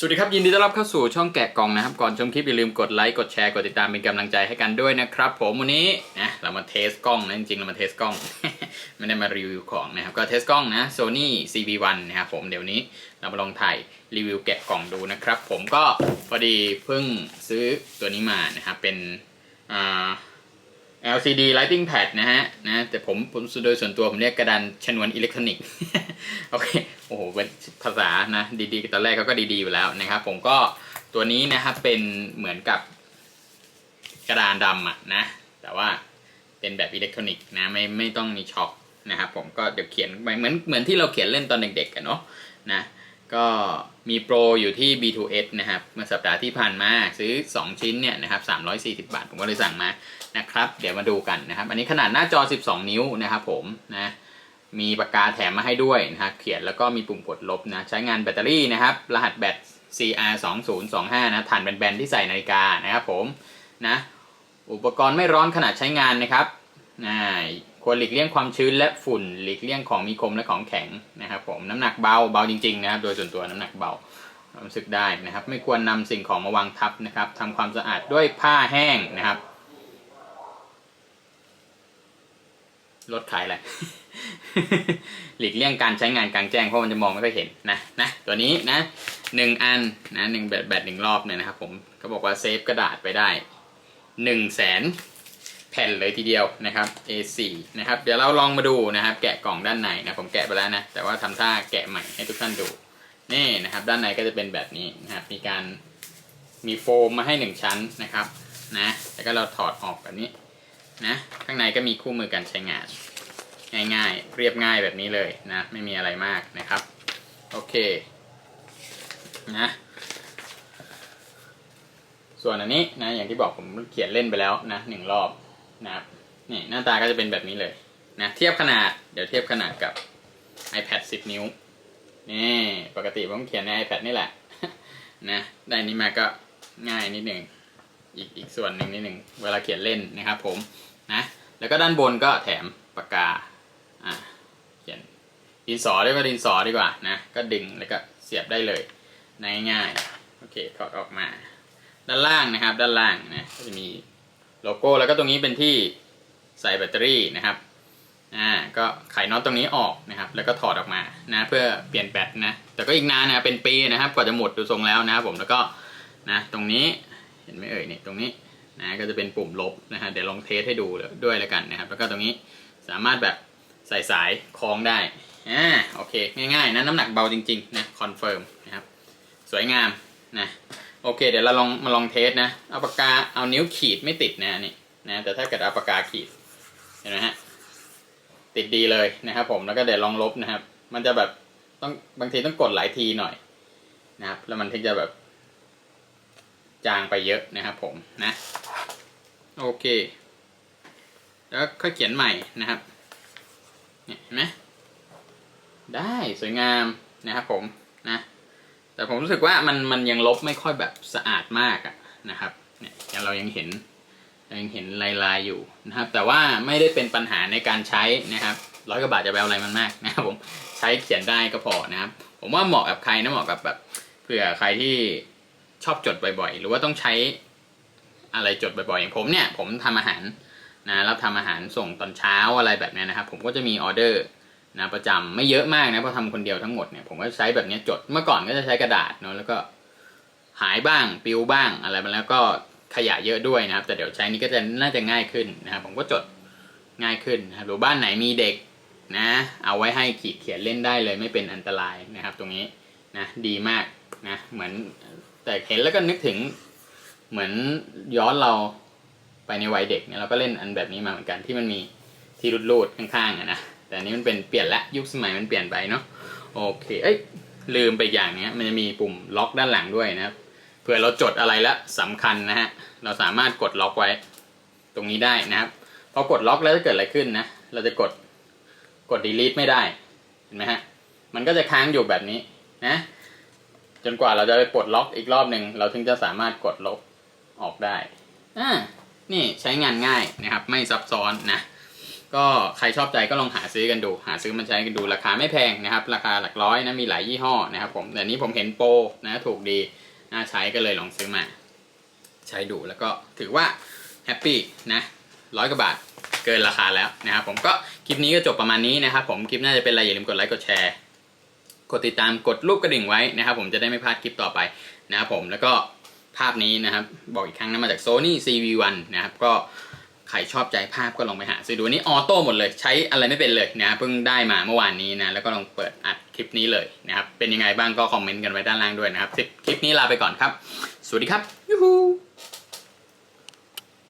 สวัสดีครับยินดีต้อนรับเข้าสู่ช่องแกะกล่องนะครับ ก่อนชมคลิปอย่าลืมกดไลค์กดแชร์กดติดตามเป็นกำลังใจให้กันด้วยนะครับ ผมวันนี้นะเรามาเทสกล้องนะจริงๆเรามาเทสกล้อง ไม่ได้มารีวิวของนะครับ ก็เทสกล้องนะ Sony CV1 นะครับผมเดี๋ยวนี้เรามาลองถ่ายรีวิวแกะกล่องดูนะครับ ผมก็พอดีเพิ่งซื้อตัวนี้มานะครับเป็นอ่า LCD Lighting Pad นะฮะนะแต่ผมผมโดยส่วนตัวผมเรียกกระดานชนวนอิเล็กทรอนิกส์โอเคโอ้โหเป็นภาษานะดีๆตอนแรกเขาก็ดีๆอยู่แล้วนะครับ ผมก็ตัวนี้นะครับเป็นเหมือนกับกระดานดำอะนะแต่ว่าเป็นแบบอิเล็กทรอนิกส์นะไม่ไม่ต้องมีช็อคนะครับผมก็เดี๋ยวเขียนไปเหมือนเหมือนที่เราเขียนเล่นตอนเด็กๆกันเนาะนะก็ มีโปรอยู่ที่ B2S นะครับ เมื่อสัปดาห์ที่ผ่านมาซื้อ 2 ชิ้นเนี่ยนะครับ340 บาท ผมก็เลยสั่งมานะครับ เดี๋ยวมาดูกันนะครับ อันนี้ขนาดหน้าจอ 12 นิ้วนะครับผมนะมีปากกาแถมมาให้ด้วยนะครับเขียนแล้วก็มีปุ่มกดลบนะ ใช้งานแบตเตอรี่นะครับ รหัสแบต CR 2 0 2 5 นะฐานแบนๆที่ใส่นาฬิกานะครับผมนะอุปกรณ์ไม่ร้อนขนาดใช้งานนะครับนะควรหลีกเลี่ยงความชื้นและฝุ่น หลีกเลี่ยงของมีคมและของแข็งนะครับ ผมน้ำหนักเบาเบาจริงๆนะครับ โดยส่วนตัวน้ำหนักเบารู้สึกได้นะครับ ไม่ควรนำสิ่งของมาวางทับนะครับทำความสะอาดด้วยผ้าแห้งนะครับลดขายอะไรหลีกเลี่ยงการใช้งานกลางแจ้งเพราะมันจะมองไม่ค่อยเห็นนะนะตัวนี้นะหนึ่งอันนะหนึ่งแบตแบตหนึ่งรอบเนี่ยนะครับผมเขาบอกว่าเซฟกระดาษไปได้หนึ่งแสน ผ่นเลยทีเดียวนะครับ A4 นะครับเดี๋ยวเราลองมาดูนะครับ แกะกล่องด้านในนะผมแกะไปแล้วนะ แต่ว่าทำท่าแกะใหม่ให้ทุกท่านดูนี่นะครับ ด้านในก็จะเป็นแบบนี้นะครับ มีการมีโฟมมาให้หนึ่งชั้นนะครับนะแล้วก็เราถอดออกแบบนี้นะข้างในก็มีคู่มือการใช้งาน ง่ายๆ เรียบง่ายแบบนี้เลยนะ ไม่มีอะไรมากนะครับ โอเคนะส่วนอันนี้นะอย่างที่บอกผมเขียนเล่นไปแล้วนะหนึ่งรอบ นะครับนี่หน้าตาก็จะเป็นแบบนี้เลยนะเทียบขนาดเดี๋ยวเทียบขนาดกับ iPad 10 นิ้วนี่ปกติผมเขียนใน iPad นี่แหละนะได้นี้มาก็ง่ายนิดหนึ่งอีกอีกส่วนหนึ่งนิดหนึ่งเวลาเขียนเล่นนะครับผมนะแล้วก็ด้านบนก็แถมปากกาอ่าเขียนดินสอเรียกว่าดินสอดีกว่านะก็ดึงแล้วก็เสียบได้เลยง่ายๆโอเคถอดออกมา ด้านล่างนะครับ ด้านล่างนะก็จะมี โลโก้แล้วก็ตรงนี้เป็นที่ใส่แบตเตอรี่นะครับอ่าก็ไขน็อตตรงนี้ออกนะครับ แล้วก็ถอดออกมานะเพื่อเปลี่ยนแบตนะแต่ก็อีกนานนะเป็นปีนะครับกว่าจะหมดดูทรงแล้วนะครับผมแล้วก็นะตรงนี้เห็นไหมเอ่ยเนี่ยตรงนี้นะก็จะเป็นปุ่มลบนะฮะเดี๋ยวลองเทสให้ดูด้วยแล้วกันนะครับ แล้วก็ตรงนี้สามารถแบบใส่สายคล้องได้อ่าโอเค ง่ายๆนะน้ำหนักเบาจริงๆนะคอนเฟิร์มนะครับ สวยงามนะ โอเค เดี๋ยวเราลองมาลองเทสนะเอาปากกาเอานิ้วขีดไม่ติดนะนี่นะแต่ถ้าเกิดเอาปากกาขีดเห็นไหมฮะติดดีเลยนะครับ ผมแล้วก็เดี๋ยวลองลบนะครับ มันจะแบบต้องบางทีต้องกดหลายทีหน่อยนะครับ แล้วมันถึงจะแบบ จางไปเยอะนะครับ ผมนะ โอเค แล้วค่อยเขียนใหม่นะครับเนี่ยเห็นไหมได้สวยงามนะครับผมนะ แต่ผมรู้สึกว่ามันมันยังลบไม่ค่อยแบบสะอาดมากอะนะครับเนี่ยเรายังเห็นยังเห็นลายๆอยู่นะครับ แต่ว่าไม่ได้เป็นปัญหาในการใช้นะครับร้อยกว่าบาทจะแปลอะไรมันมากนะครับผมใช้เขียนได้ก็พอนะครับ ผมว่าเหมาะกับใครนะเหมาะกับแบบเผื่อใครที่ชอบจดบ่อยๆ หรือว่าต้องใช้อะไรจดบ่อยๆอย่างผมเนี่ยผมทำอาหารนะรับทำอาหารส่งตอนเช้าอะไรแบบนี้นะครับ ผมก็จะมีออเดอร์ นะประจำไม่เยอะมากนะเพราะทำคนเดียวทั้งหมดเนี่ยผมก็ใช้แบบนี้จดเมื่อก่อนก็จะใช้กระดาษเนาะแล้วก็หายบ้างปิวบ้างอะไรมาแล้วก็ขยะเยอะด้วยนะครับ แต่เดี๋ยวใช้นี้ก็จะน่าจะง่ายขึ้นนะครับผมก็จดง่ายขึ้นนะครับหรือบ้านไหนมีเด็กนะ เอาไว้ให้ขีดเขียนเล่นได้เลยไม่เป็นอันตรายนะครับ ตรงนี้นะดีมากนะเหมือนแต่เห็นแล้วก็นึกถึงเหมือนย้อนเราไปในวัยเด็กเนี่ยเราก็เล่นอันแบบนี้มาเหมือนกันที่มันมีที่รูดๆข้างๆอะนะ แต่อันนี้มันเป็นเปลี่ยนละยุคสมัยมันเปลี่ยนไปเนาะโอเคเอ้ยลืมไปอย่างนี้มันจะมีปุ่มล็อกด้านหลังด้วยนะครับเผื่อเราจดอะไรล้วสำคัญนะฮะเราสามารถกดล็อกไว้ ตรงนี้ได้นะครับพอกดล็อกแล้วจะเกิดอะไรขึ้นนะเราจะกดกด delete ไม่ได้เห็นไหมฮะมันก็จะค้างอยู่แบบนี้นะ จนกว่าเราจะไปปลดล็อกอีกรอบหนึ่งเราถึงจะสามารถกดลบออกได้อ่านี่ใช้งานง่ายนะครับ ไม่ซับซ้อนนะ ก็ใครชอบใจก็ลองหาซื้อกันดู หาซื้อมาใช้กันดูราคาไม่แพงนะครับ ราคาหลักร้อยนะมีหลายยี่ห้อนะครับผมแต่นี้ผมเห็นโปรนะถูกดีน่าใช้ก็เลยลองซื้อมา ใช้ดูแล้วก็ถือว่าแฮปปี้นะร้อยกว่าบาทเกินราคาแล้วนะครับผมก็คลิปนี้ก็จบประมาณนี้นะครับผมคลิปน่าจะเป็นอะไรอย่าลืมกดไลค์กดแชร์กดติดตามกดรูปกระดิ่งไว้นะครับ ผมจะได้ไม่พลาดคลิปต่อไปนะครับผมแล้วก็ภาพนี้นะครับ บอกอีกครั้งนะมาจาก Sony CV1 นะครับก็ ใครชอบใจภาพก็ลองไปหาซื้อดูนี้ออโต้หมดเลยใช้อะไรไม่เป็นเลยนะเพิ่งได้มาเมื่อวานนี้นะแล้วก็ลองเปิดอัดคลิปนี้เลยนะครับเป็นยังไงบ้างก็คอมเมนต์กันไว้ด้านล่างด้วยนะครับคลิปคลิปนี้ลาไปก่อนครับ สวัสดีครับยูฮู